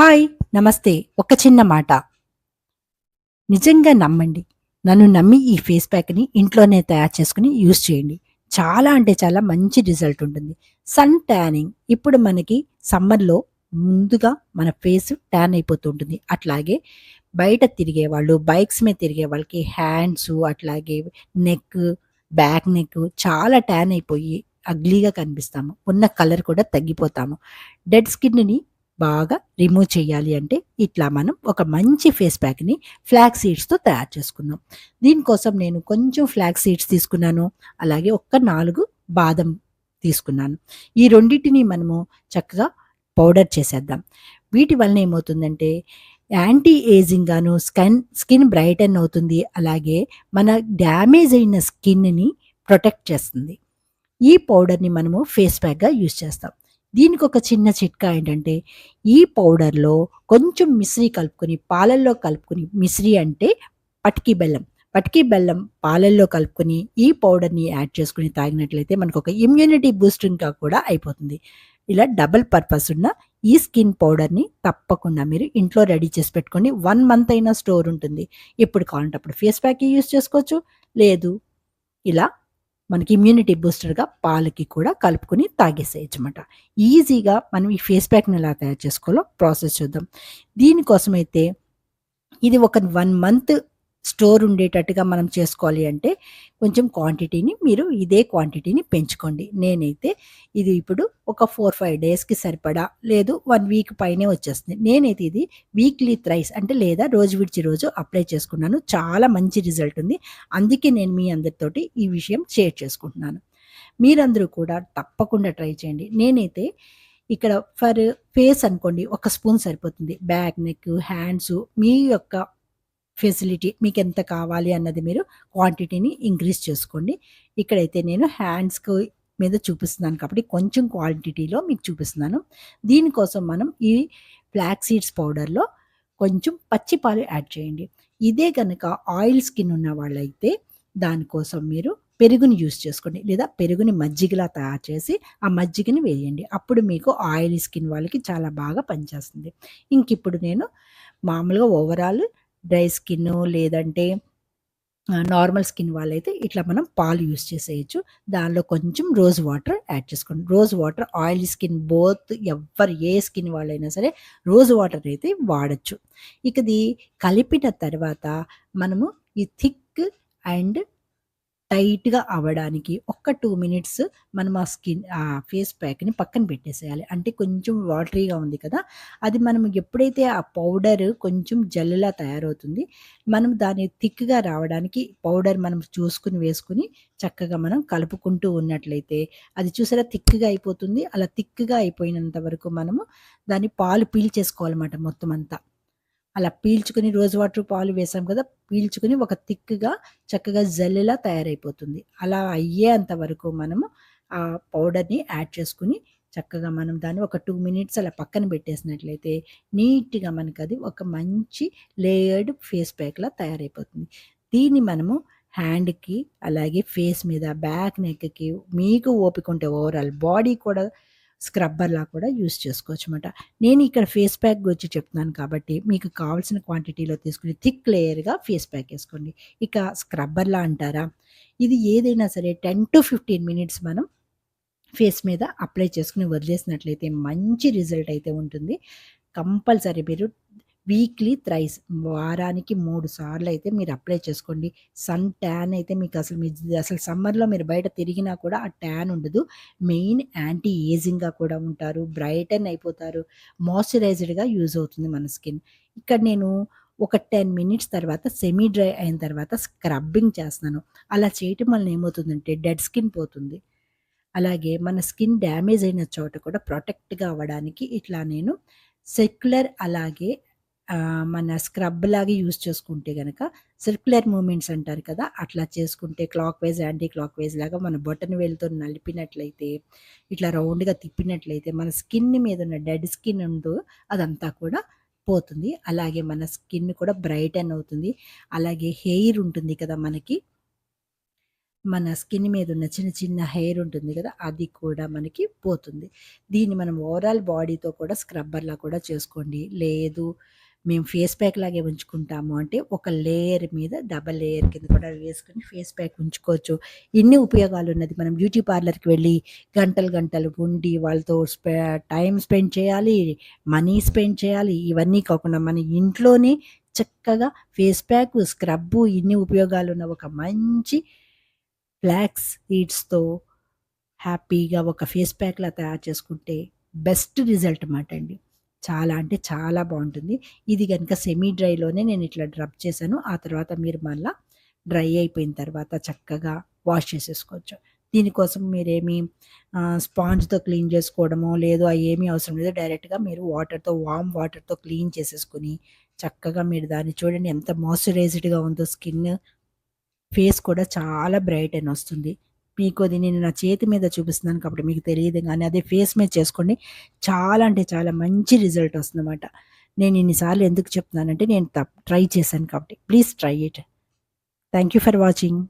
Hi నమస్తే ఒక చిన్న మాట. నిజంగా నమ్మండి. నన్ను నమ్మి ఈ ఫేస్ ప్యాక్ని ఇంట్లోనే తయారు చేసుకుని యూస్ చేయండి. చాలా అంటే చాలా మంచి రిజల్ట్ ఉంటుంది. సన్ ట్యానింగ్ ఇప్పుడు మనకి సమ్మర్లో ముందుగా మన ఫేస్ ట్యాన్ అయిపోతుంటుంది అట్లాగే బయట తిరిగే వాళ్ళు బైక్స్ మీద తిరిగే వాళ్ళకి హ్యాండ్స్ అట్లాగే నెక్ బ్యాక్ నెక్ చాలా ట్యాన్ అయిపోయి అగ్లీగా కనిపిస్తాము. ఉన్న కలర్ కూడా తగ్గిపోతాము. డెడ్ స్కిన్ని బాగా రిమూవ్ చేయాలి అంటే ఇట్లా మనం ఒక మంచి ఫేస్ ప్యాక్ని ఫ్లాక్ సీడ్స్తో తయారు చేసుకుందాం. దీనికోసం నేను కొంచెం ఫ్లాక్ సీడ్స్ తీసుకున్నాను అలాగే ఒక్క నాలుగు బాదం తీసుకున్నాను. ఈ రెండింటిని మనము చక్కగా పౌడర్ చేసేద్దాం. వీటి వలన ఏమవుతుందంటే యాంటీ ఏజింగ్ గాను స్కిన్ స్కిన్ బ్రైటన్ అవుతుంది అలాగే మన డ్యామేజ్ అయిన స్కిన్ని ప్రొటెక్ట్ చేస్తుంది. ఈ పౌడర్ని మనము ఫేస్ ప్యాక్గా యూజ్ చేస్తాం. దీనికి ఒక చిన్న చిట్కా ఏంటంటే ఈ పౌడర్లో కొంచెం మిశ్రీ కలుపుకొని పాలల్లో కలుపుకొని మిశ్రీ అంటే పటికి బెల్లం. పటికీ బెల్లం పాలల్లో కలుపుకొని ఈ పౌడర్ని యాడ్ చేసుకుని తాగినట్లయితే మనకు ఒక ఇమ్యూనిటీ బూస్టింగ్గా కూడా అయిపోతుంది. ఇలా డబుల్ పర్పస్ ఉన్న ఈ స్కిన్ పౌడర్ని తప్పకుండా మీరు ఇంట్లో రెడీ చేసి పెట్టుకోండి వన్ మంత్ అయినా స్టోర్ ఉంటుంది. ఎప్పుడు కావాలంటే అప్పుడు ఫేస్ ప్యాక్ యూస్ చేసుకోవచ్చు. లేదు ఇలా మనకి ఇమ్యూనిటీ బూస్టర్గా పాలకి కూడా కలుపుకొని తాగేసేయచ్చు అనమాట ఈజీగా మనం ఈ ఫేస్ ప్యాక్ని ఎలా తయారు చేసుకోవాలో ప్రాసెస్ చూద్దాం. దీనికోసం అయితే ఇది ఒక వన్ మంత్ స్టోర్ ఉండేటట్టుగా మనం చేసుకోవాలి అంటే కొంచెం క్వాంటిటీని మీరు ఇదే క్వాంటిటీని పెంచుకోండి. నేనైతే ఇది ఇప్పుడు ఒక ఫోర్ ఫైవ్ డేస్కి సరిపడా లేదు వన్ వీక్ పైనే వచ్చేస్తుంది. నేనైతే ఇది వీక్లీ థ్రైస్ అంటే లేదా రోజు విడిచి రోజు అప్లై చేసుకున్నాను. చాలా మంచి రిజల్ట్ ఉంది. అందుకే నేను మీ అందరితోటి ఈ విషయం షేర్ చేసుకుంటున్నాను. మీరందరూ కూడా తప్పకుండా ట్రై చేయండి. నేనైతే ఇక్కడ ఫర్ ఫేస్ అనుకోండి ఒక స్పూన్ సరిపోతుంది. బ్యాక్ నెక్ హ్యాండ్స్ మీ యొక్క ఫెసిలిటీ మీకు ఎంత కావాలి అన్నది మీరు క్వాంటిటీని ఇంక్రీజ్ చేసుకోండి. ఇక్కడైతే నేను హ్యాండ్స్కి మీద చూపిస్తున్నాను కాబట్టి కొంచెం క్వాంటిటీలో మీకు చూపిస్తున్నాను. దీనికోసం మనం ఈ ఫ్లాక్ సీడ్స్ పౌడర్లో కొంచెం పచ్చి పాలు యాడ్ చేయండి. ఇదే కనుక ఆయిల్ స్కిన్ ఉన్న వాళ్ళైతే దానికోసం మీరు పెరుగుని యూస్ చేసుకోండి. లేదా పెరుగుని మజ్జిగలా తయారు చేసి ఆ మజ్జిగని వేయండి. అప్పుడు మీకు ఆయిల్ స్కిన్ వాళ్ళకి చాలా బాగా పనిచేస్తుంది. ఇంక ఇప్పుడు నేను మామూలుగా ఓవరాల్ డ్రై స్కిన్ లేదంటే నార్మల్ స్కిన్ వాళ్ళైతే ఇట్లా మనం పాలు యూస్ చేసేయచ్చు. దానిలో కొంచెం రోజ్ వాటర్ యాడ్ చేసుకోండి. Rose water oil skin both ఎవరు ఏ స్కిన్ వాళ్ళైనా సరే రోజ్ వాటర్ అయితే వాడచ్చు. ఇక ఇది కలిపిన తర్వాత మనము ఈ థిక్ అండ్ టైట్గా అవ్వడానికి ఒక్క టూ మినిట్స్ మనం ఆ స్కిన్ ఆ ఫేస్ ప్యాక్ని పక్కన పెట్టేసేయాలి. అంటే కొంచెం వాటరీగా ఉంది కదా అది మనం ఎప్పుడైతే ఆ పౌడర్ కొంచెం జల్లులా తయారవుతుంది మనం దాన్ని థిక్గా రావడానికి పౌడర్ మనం చూసుకుని వేసుకుని చక్కగా మనం కలుపుకుంటూ ఉన్నట్లయితే అది చూసారా థిక్గా అయిపోతుంది. అలా థిక్గా అయిపోయినంత వరకు మనము దాన్ని పాలు పీల్చేసుకోవాలన్నమాట మొత్తం అంతా. అలా పీల్చుకుని రోజు వాటర్ పాలు వేసాం కదా పీల్చుకుని ఒక థిక్గా చక్కగా జల్లెలా తయారైపోతుంది. అలా అయ్యేంత వరకు మనము ఆ పౌడర్ని యాడ్ చేసుకుని చక్కగా మనం దాన్ని ఒక టూ మినిట్స్ అలా పక్కన పెట్టేసినట్లయితే నీట్గా మనకు అది ఒక మంచి లేయర్డ్ ఫేస్ ప్యాక్లా తయారైపోతుంది. దీన్ని మనము హ్యాండ్కి అలాగే ఫేస్ మీద బ్యాక్ నెక్కి మీకు ఓపిక ఉంటే ఓవరాల్ బాడీ కూడా స్క్రబ్బర్లా కూడా యూస్ చేసుకోవచ్చు అనమాట నేను ఇక్కడ ఫేస్ ప్యాక్ గురించి చెప్తున్నాను కాబట్టి మీకు కావాల్సిన క్వాంటిటీలో తీసుకుని థిక్ లేయర్గా ఫేస్ ప్యాక్ వేసుకోండి. ఇక స్క్రబ్బర్లా అంటారా? ఇది ఏదైనా సరే టెన్ టు ఫిఫ్టీన్ మినిట్స్ మనం ఫేస్ మీద అప్లై చేసుకుని వదిలేసినట్లయితే మంచి రిజల్ట్ అయితే ఉంటుంది. కంపల్సరీ మీరు వీక్లీ థ్రైస్ వారానికి మూడు సార్లు అయితే మీరు అప్లై చేసుకోండి. సన్ ట్యాన్ అయితే మీకు అసలు మీ అసలు సమ్మర్లో మీరు బయట తిరిగినా కూడా ఆ ట్యాన్ ఉండదు. మెయిన్ యాంటీ ఏజింగ్గా కూడా ఉంటారు. బ్రైటన్ అయిపోతారు. మాయిశ్చరైజ్డ్గా యూజ్ అవుతుంది మన స్కిన్. ఇక్కడ నేను ఒక టెన్ మినిట్స్ తర్వాత సెమీ డ్రై అయిన తర్వాత స్క్రబ్బింగ్ చేస్తున్నాను. అలా చేయటం వల్ల ఏమవుతుందంటే డెడ్ స్కిన్ పోతుంది. అలాగే మన స్కిన్ డ్యామేజ్ అయిన చోట కూడా ప్రొటెక్ట్గా అవ్వడానికి ఇట్లా నేను సెక్యులర్ అలాగే మన స్క్రబ్ లాగా యూస్ చేసుకుంటే కనుక సర్క్యులర్ మూమెంట్స్ అంటారు కదా అట్లా చేసుకుంటే clockwise anticlockwise లాగా మన బొటన్ వేలుతో నలిపినట్లయితే ఇట్లా రౌండ్గా తిప్పినట్లయితే మన స్కిన్ మీద ఉన్న డెడ్ స్కిన్ ఉందో అదంతా కూడా పోతుంది అలాగే మన స్కిన్ కూడా బ్రైటన్ అవుతుంది అలాగే హెయిర్ ఉంటుంది కదా మనకి మన స్కిన్ మీద ఉన్న చిన్న చిన్న హెయిర్ ఉంటుంది కదా! అది కూడా మనకి పోతుంది. దీన్ని మనం ఓవరాల్ బాడీతో కూడా స్క్రబ్బర్‌లా కూడా చేసుకోండి. లేదు మేము ఫేస్ ప్యాక్ లాగే ఉంచుకుంటాము అంటే ఒక లేయర్ మీద డబల్ లేయర్ కింద కూడా వేసుకుని ఫేస్ ప్యాక్ ఉంచుకోవచ్చు. ఇన్ని ఉపయోగాలున్నది. మనం బ్యూటీ పార్లర్‌కి వెళ్ళి గంటలు గంటలు ఉండి వాళ్ళతో స్పె టైం స్పెండ్ చేయాలి. మనీ స్పెండ్ చేయాలి. ఇవన్నీ కాకుండా మన ఇంట్లోనే చక్కగా ఫేస్ ప్యాక్, స్క్రబ్బు ఇన్ని ఉపయోగాలు ఉన్న ఒక మంచి ఫ్లాక్స్ సీడ్స్‌తో హ్యాపీగా ఒక ఫేస్ ప్యాక్‌లా తయారు చేసుకుంటే బెస్ట్ రిజల్ట్ మాట అండి. చాలా అంటే చాలా బాగుంటుంది ఇది కనుక సెమీ డ్రైలోనే నేను ఇట్లా డ్రబ్ చేశాను. ఆ తర్వాత మీరు మళ్ళీ డ్రై అయిపోయిన తర్వాత చక్కగా వాష్ చేసేసుకోవచ్చు. దీనికోసం మీరేమి స్పాంజ్‌తో క్లీన్ చేసుకోవడమో లేదు ఏమీ అవసరం లేదు. డైరెక్ట్‌గా మీరు వాటర్‌తో వామ్ వాటర్‌తో క్లీన్ చేసేసుకుని చక్కగా మీరు దాన్ని చూడండి ఎంత మాయిశ్చరైజ్డ్‌గా ఉందో స్కిన్. ఫేస్ కూడా చాలా బ్రైట్ అని వస్తుంది. మీకు అది నేను నా చేతి మీద చూపిస్తున్నాను కాబట్టి మీకు తెలియదు కానీ అదే ఫేస్ మీద చేసుకోండి. చాలా అంటే చాలా మంచి రిజల్ట్ వస్తుందన్నమాట. నేను ఇన్నిసార్లు ఎందుకు చెప్తున్నానంటే నేను ట్రై చేశాను కాబట్టి. Please try it. Thank you for watching.